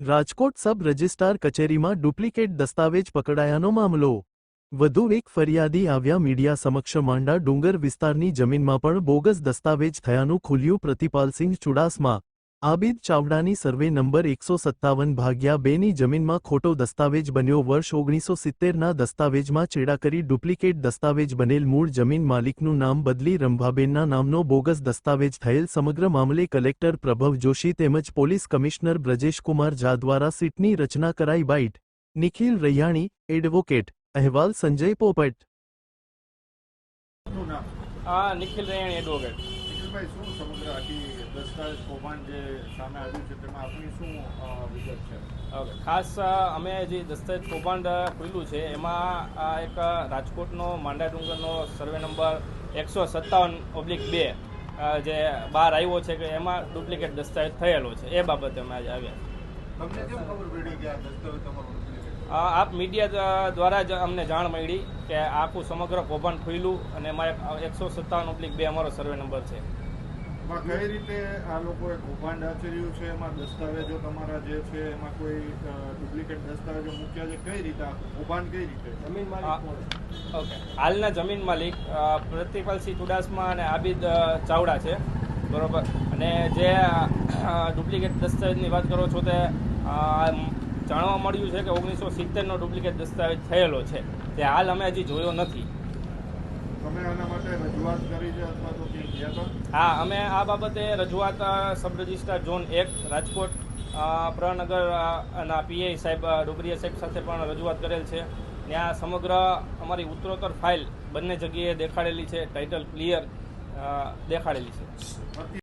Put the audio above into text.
Rajkot sub registrar કચેરીમાં duplicate દસ્તાવેજ પકડાયાનો મામલો. વધુ એક ફરિયાદી આવ્યા મીડિયા સમક્ષ માંડા ડુંગર વિસ્તારની જમીનમાં પણ બોગસ દસ્તાવેજ થયાનું ખુલ્યું પ્રતિપાલસિંહ ચુડાસમા આબિદ ચાવડાની સર્વે નંબર એકસો સત્તાવન ભાગ્યા બેની જમીનમાં ખોટો દસ્તાવેજ બન્યો. વર્ષ ઓગણીસો સિત્તેરના દસ્તાવેજમાં ચેડા કરી ડુપ્લિકેટ દસ્તાવેજ બનેલ મૂળ જમીન માલિકનું નામ બદલી રંભાબેનના નામનો બોગસ દસ્તાવેજ થયેલ સમગ્ર મામલે કલેક્ટર પ્રભવ જોશી તેમજ પોલીસ કમિશનર બ્રજેશકુમાર ઝા દ્વારા સીટની રચના કરાઈ. બાઇટ નિખિલ રૈયાણી, એડવોકેટ, અહેવાલ સંજય પોપટ. નિખિલ રૈયાણી, એડવોકેટ. નિખિલભાઈ શું સમગ્ર આખી દસ્તાવેજ કૌભાંડ જે સામે આવ્યું છે તેમાં આપણી શું વિગત છે? ખાસ અમે જે દસ્તાવેજ કૌભાંડ ખુલ્યું છે એમાં આ એક રાજકોટનો માંડા ડુંગરનો સર્વે નંબર એકસો સત્તાવન ઓબ્લિક બે જે બહાર આવ્યો છે કે એમાં ડુપ્લિકેટ દસ્તાવેજ થયેલો છે એ બાબતે અમે આજે આવ્યા તમને કેમ ખબર પડી કે આ દસ્તાવેજ તમારો આપ મીડિયા દ્વારા જ અમને જાણ મળી કે આખું સમગ્ર કૌભાંડ ખુલ્યું અને એમાં એકસો સત્તાવન ઓબ્લિક બે અમારો સર્વે નંબર છે. કઈ રીતે આ લોકોએ કૌભાંડ આચર્યું છે? એમાં દસ્તાવેજો તમારા જે છે એમાં કોઈ ડુપ્લિકેટ દસ્તાવેજો મૂક્યા છે? કઈ રીતે કૌભાંડ કઈ રીતે? જમીન માલિક ઓકે. હાલના જમીન માલિક પ્રતિપાલસિંહ ચુડાસમા અને આબિદ ચાવડા છે. બરોબર. અને જે ડુપ્લિકેટ દસ્તાવેજની વાત કરો છો તે જાણવા મળ્યું છે કે ઓગણીસો સિત્તેરનો ડુપ્લિકેટ દસ્તાવેજ થયેલો છે. તે હાલ અમે હજી જોયો નથી. હા અમે આ બાબતે રજૂઆત સબ રજિસ્ટ્રાર ઝોન એક રાજકોટ પ્રનગર ના પીઆઈ સાહેબ અ, ડુગરીયા સાહેબ સાથે પણ રજૂઆત કરેલ છે. ત્યાં સમગ્ર અમારી ઉત્તરોત્તર ફાઇલ બંને જગ્યાએ દેખાડેલી છે ટાઇટલ ક્લિયર દેખાડેલી છે.